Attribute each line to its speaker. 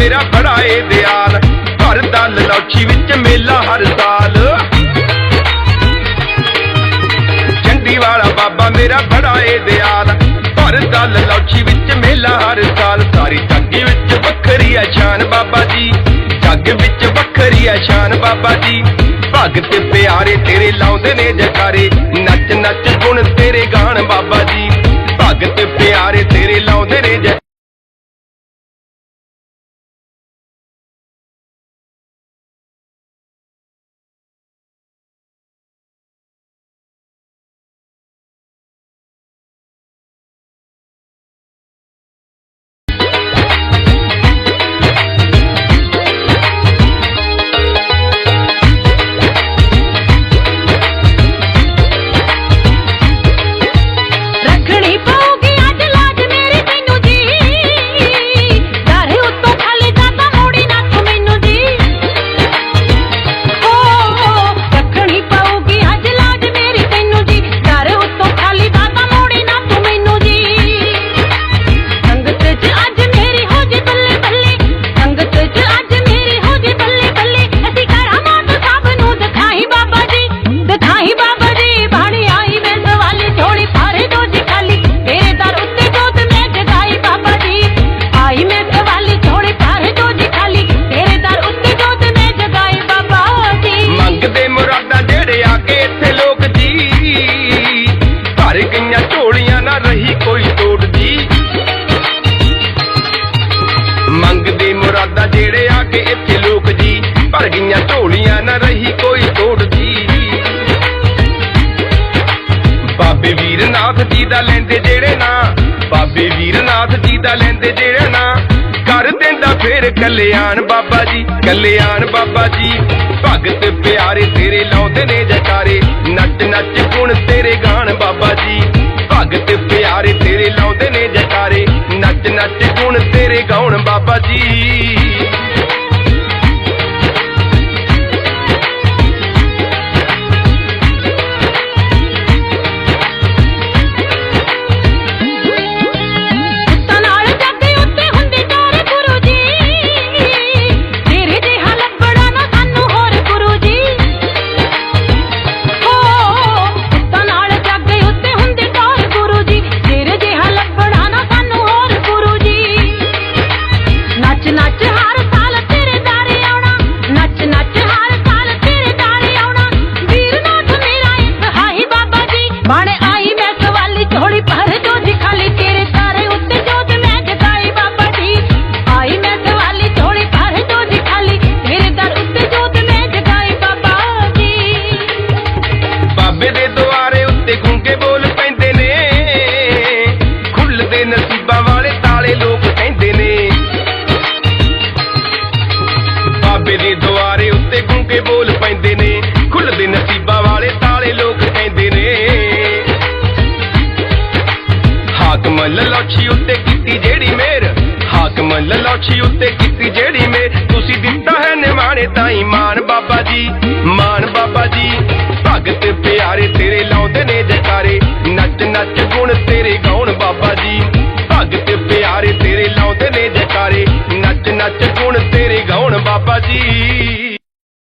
Speaker 1: ਮੇਰਾ ਖੜਾ ਏ ਦਿਆਲ। ਘਰ ਦਾ ਲਲੌਚੀ ਵਿੱਚ ਮੇਲਾ ਹਰ ਸਾਲ। ਚੰਡੀ ਵਾਲਾ ਬਾਬਾ ਮੇਰਾ ਖੜਾ ਏ ਦਿਆਲ। ਘਰ ਦਾ ਲਲੌਚੀ ਵਿੱਚ ਮੇਲਾ ਹਰ ਸਾਲ। ਸਾਰੀ ਜੱਗੀ ਵਿੱਚ ਵੱਖਰੀ ਆ ਸ਼ਾਨ ਬਾਬਾ ਜੀ। ਜੱਗ ਵਿੱਚ ਵੱਖਰੀ ਆ ਸ਼ਾਨ ਬਾਬਾ ਜੀ। ਭਗਤ ਪਿਆਰੇ ਤੇਰੇ ਲਾਉਂਦੇ ਨੇ ਜਕਾਰੇ। ਨੱਚ ਨੱਚ ਗੁਣ ਤੇਰੇ ਗਾਣ ਬਾਬਾ ਜੀ। ਭਗਤ ਪਿਆਰੇ ਤੇਰੇ ਲਾਉਂਦੇ ਨੇ ਵੀਰਨਾਥ ਜੀ ਦਾ ਲੈਂਦੇ ਜਿਹੜੇ ਨਾ, ਬਾਬੇ ਵੀਰਨਾਥ ਜੀ ਦਾ ਲੈਂਦੇ ਜਿਹੜੇ ਨਾ। ਕਰ ਦਿੰਦਾ ਫੇਰ ਕਲਿਆਣ ਬਾਬਾ ਜੀ, ਕਲਿਆਣ ਬਾਬਾ ਜੀ। ਭਗਤ ਪਿਆਰੇ ਤੇਰੇ ਲਾਉਂਦੇ ਨੇ ਜਕਾਰੇ, ਨੱਚ ਨੱਚ ਗੁਣ ਤੇਰੇ ਗਾਣ ਬਾਬਾ ਜੀ। ਭਗਤ ਪਿਆਰੇ ਤੇਰੇ ਲਾਉਂਦੇ ਨੇ ਜਕਾਰੇ, ਨੱਚ ਨੱਚ ਗੁਣ ਤੇਰੇ ਗਾਉਣ ਬਾਬਾ ਜੀ। ਹਾਕਮ ਉੱਤੇ ਕੀਤੀ ਜਿਹੜੀ ਮੇਰ ਤੁਸੀਂ ਦਿੱਤਾ ਹੈ ਨਿਮਾਣੇ ਤਾਈ ਮਾਨ ਬਾਬਾ ਜੀ, ਮਾਨ ਬਾਬਾ ਜੀ। ਭਗਤ ਪਿਆਰੇ ਤੇਰੇ ਲਾਉਂਦੇ ਨੇ ਜਕਾਰੇ। ਨੱਚ ਨੱਚ ਗੁਣ ਤੇਰੇ ਗਾਉਣ ਬਾਬਾ ਜੀ। ਭਗਤ ਪਿਆਰੇ ਤੇਰੇ ਲਾਉਂਦੇ ਨੇ ਜਕਾਰੇ। ਨੱਚ ਨੱਚ ਗੁਣ ਤੇਰੇ ਗਾਉਣ ਬਾਬਾ ਜੀ।